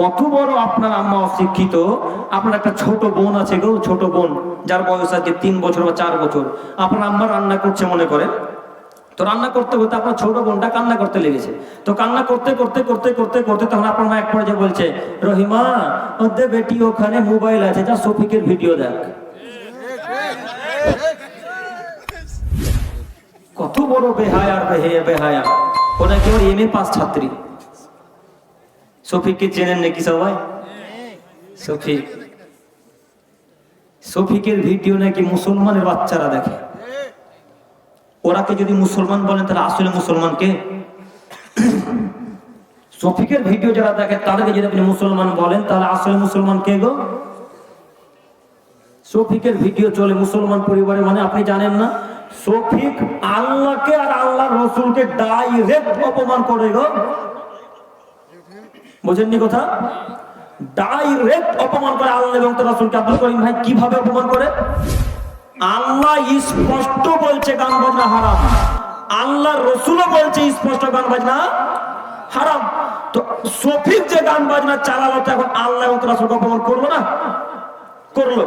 কত বড় আপনার আম্মা অশিক্ষিত? আপনার একটা ছোট বোন আছে গো, ছোট বোন, যার বয়স আছে তিন বছর বা চার বছর। আপনার আম্মা রান্না করছে মনে করে। তো রান্না করতে করতে আপনার ছোট বোনটা কান্না করতে লেগেছে। তো কান্না করতে করতে করতে করতে করতে তখন আপনার মা এক পর্যায়ে বলছে, রহিমা ওদের বেটি, ওখানে মোবাইল আছে, যা শফিকের ভিডিও দেখ। কত বড় বেহায়া বেহে বেহায়া ওটা কেউ এম এ পাস ছাত্রী। শফিককে চেনেন নাকি সবাই? শফিক শফিকের ভিডিও নাকি মুসলমানের বাচ্চারা দেখে। ওরাকে যদি মুসলমান বলেন, তাহলে আসলে মুসলমানকে শফিকের ভিডিও যারা দেখে, তাদেরকে যদি আপনি মুসলমান বলেন, তাহলে আসলে মুসলমান কে গো? শফিকের ভিডিও চলে মুসলমান পরিবারে মানে আপনি জানেন না? শফিক আল্লাহকে আর আল্লাহ রসুলকে ডাইরেক্ট অপমান করে গো। বোঝেননি কথা? ডাইরেক্ট অপমান করে আল্লাহ এবং তার রাসূলকে আব্দুল করিম ভাই কীভাবে অপমান করে? আল্লাহ স্পষ্ট বলছে গান বাজনা হারাম। আল্লাহ রসুলও বলছে স্পষ্ট গান বাজনা হারাম। তো সফিক যে গান বাজনা চালালো এখন আল্লাহ এবং তার রাসূলকে অপমান করল না? করল।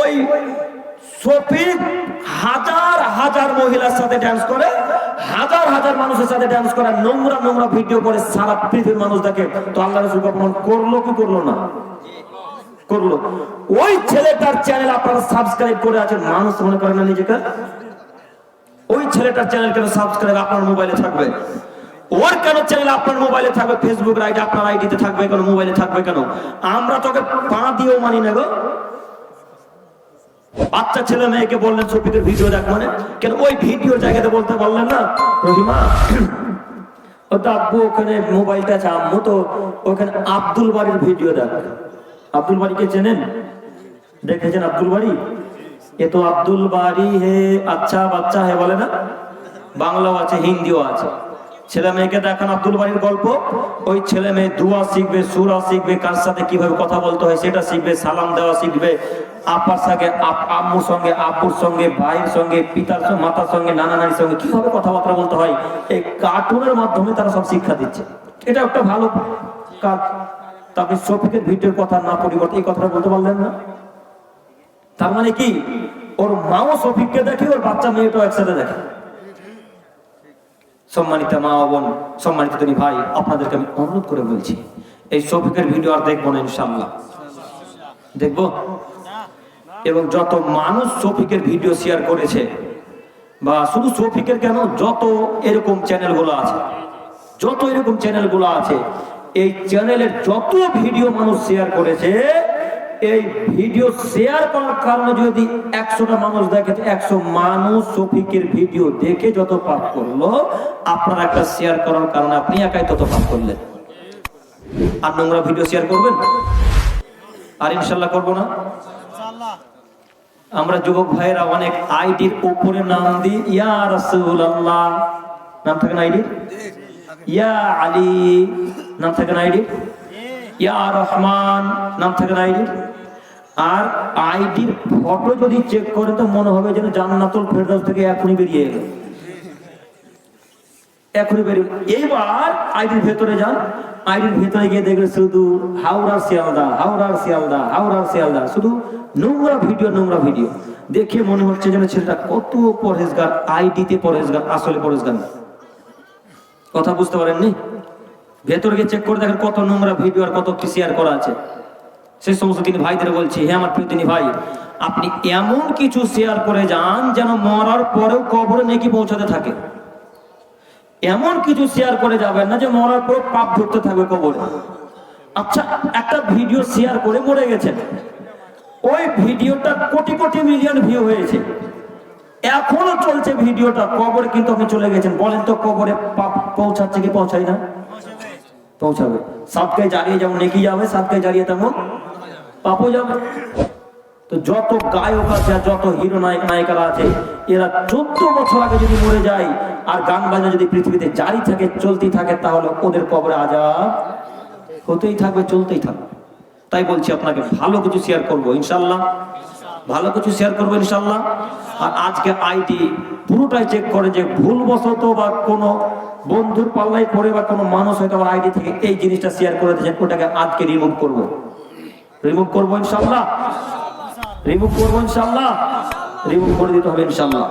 ওই সফিক হাজার হাজার মহিলার সাথে ড্যান্স করে হাজার হাজার মানুষের সাথে ড্যান্স করে, নোংরা নোংরা ভিডিও করে সারা পৃথিবীর মানুষ দেখে, তো আল্লাহ রসুল অপমান করল কি করল না? করল। ওই ছেলেটার চ্যানেল আপনারা সাবস্ক্রাইব করে আছেন, মানুষ মনে করে না নিজেকে? ওই ছেলেটার চ্যানেল কেন সাবস্ক্রাইব আপনার মোবাইলে থাকবে? ওর কেন চ্যানেল আপনার মোবাইলে থাকবে? ফেসবুক আইডি আপনার আইডিতে থাকবে কেন? মোবাইলে থাকবে কেন? আমরা তোকে পা দিয়েও মানি না গো। বাচ্চা ছেলে মেয়েকে বললেন ছবিতে ভিডিও দেখ মানে। কেন ওই ভিডিও জায়গাতে বলতে বললেন না? রহিমা, ও তো আব্বু ওখানে মোবাইলটা আছে, আম্মু তো ওখানে আব্দুল বাড়ির ভিডিও দেখ। আব্দুল বাড়িকে চেনেন? দেখেছেন আব্দুল বাড়ি? এ তো আব্দুল বাড়ি হে আচ্ছা বাচ্চা হে বলে না? বাংলাও আছে, হিন্দিও আছে। ছেলে মেয়েকে দেখান আব্দুল বাড়ির গল্প। ওই ছেলে মেয়ে দুয়া শিখবে, সুরা শিখবে, কার সাথে কীভাবে কথা বলতে হয় সেটা শিখবে, সালাম দেওয়া শিখবে। আপার সঙ্গে আম্মুর সঙ্গে, আব্বুর সঙ্গে, ভাইয়ের সঙ্গে, পিতার সঙ্গে, মাতার সঙ্গে, নানা নানির সঙ্গে কীভাবে কথাবার্তা বলতে হয়, এই কার্টুনের মাধ্যমে তারা সব শিক্ষা দিচ্ছে। এটা একটা ভালো কাজ। তাকে শফিকের ভিডিওর কথা না পরিবর্তে এই কথাটা বলতে পারলেন না। তার মানে কি? ওর মাও শফিককে দেখে, ওর বাচ্চা মেয়েটাও একসাথে দেখে। সম্মানিত মা বোন, সম্মানিত তিনি ভাই, আপনাদেরকে আমি অনুরোধ করে বলছি, এই শফিকের ভিডিও আর দেখব না ইনশাল্লাহ দেখব? এবং যত মানুষ শফিকের ভিডিও শেয়ার করেছে, বা শুধু শফিকের কেন, যত এরকম চ্যানেলগুলো আছে, যত এরকম চ্যানেলগুলো আছে, এই চ্যানেলের যত ভিডিও মানুষ শেয়ার করেছে এই ভিডিও শেয়ার করার কারণে যদি একশোটা মানুষ দেখে একশো মানুষ শফিকের ভিডিও দেখে যত পাপ করল, আপনার একটা শেয়ার করার কারণে আপনি একাই তত পাপ করলেন। আর নোংরা ভিডিও শেয়ার করবেন? আর ইনশাল্লাহ করব না? আমরা যুবক ভাইয়েরা অনেক আইডির উপরে নাম দিই, ইয়া রাসূল আল্লাহ নাম থাকে না আইডি ইয়া আলী। নাম থাকে না আইডি ইয়া রহমান, নাম থাকে না আইডি আর আইডির ফটো যদি চেক করে তো মনে হবে যেন জান্নাতুল ফেরদাউস থেকে এখনই বেরিয়ে এলো। এখনই বেরিয়ে এইবার আইডির ভেতরে যান। আইডির ভেতরে গিয়ে দেখবে শুধু হাওড়ার শিয়ালদা হাওড়ার শিয়ালদা হাওড়ার শিয়ালদা। শুধু নোংরা ভিডিও নোংরা ভিডিও। দেখে মনে হচ্ছে যেন ছেলেটা কত পরহেজগার, আইডিতে পরহেজগার, আসলে পরহেজগার না। কথা বুঝতে পারেননি? ভেতরে গিয়ে চেক করে দেখেন কত নোংরা ভিডিও আর কত কি শেয়ার করা আছে। সেই সমস্ত তিনি ভাইদের বলছি হ্যাঁ আমার প্রিয় ভাই, আপনি এমন কিছু শেয়ার করে যান যেন মরার পরেও কবরে নেকি পৌঁছাতে থাকে। এমন কিছু শেয়ার করে যাবেন না যে মরার পর পাপ ধরতে থাকবে কবরে। আচ্ছা একটা ভিডিও শেয়ার করে মরে গেছেন। ওই ভিডিওটা কোটি কোটি মিলিয়ন ভিউ হয়েছে। এখনও চলছে ভিডিওটা কবরে কিন্তু আপনি চলে গেছেন। বলেন তো কবরে পাপ পৌঁছাচ্ছে কি পৌঁছায় না? পৌঁছাবে। সাতকে জ্বালিয়ে যেমন নেকি যাবে, সাতকে জ্বালিয়ে তেমন পাপও যাবে। তো যত গায়ক আছে আর যত হিরো নায়ক নায়িকারা আছে, এরা চোদ্দ বছর আগে যদি মরে যায় আর গান বাজনা যদি পৃথিবীতে জারি থাকে, চলতেই থাকে, তাহলে ওদের কবরে আজাব হতেই থাকবে, চলতেই থাকবে। তাই বলছি আপনাকে, ভালো কিছু শেয়ার করব ইনশাল্লাহ ভালো কিছু শেয়ার করব ইনশাল্লাহ আর আজকে আইডি পুরোটাই চেক করে যে ভুলবশত বা কোনো বন্ধুর পাল্লায় পড়ে বা কোনো মানুষ হয়তো আমার আইডি থেকে এই জিনিসটা শেয়ার করে দিয়েছেন ওটাকে আজকে রিমুভ করব। রিমুভ করব ইনশাল্লাহ রিমুভ করব ইনশাল্লাহ রিমুভ করে দিতে হবে ইনশাল্লাহ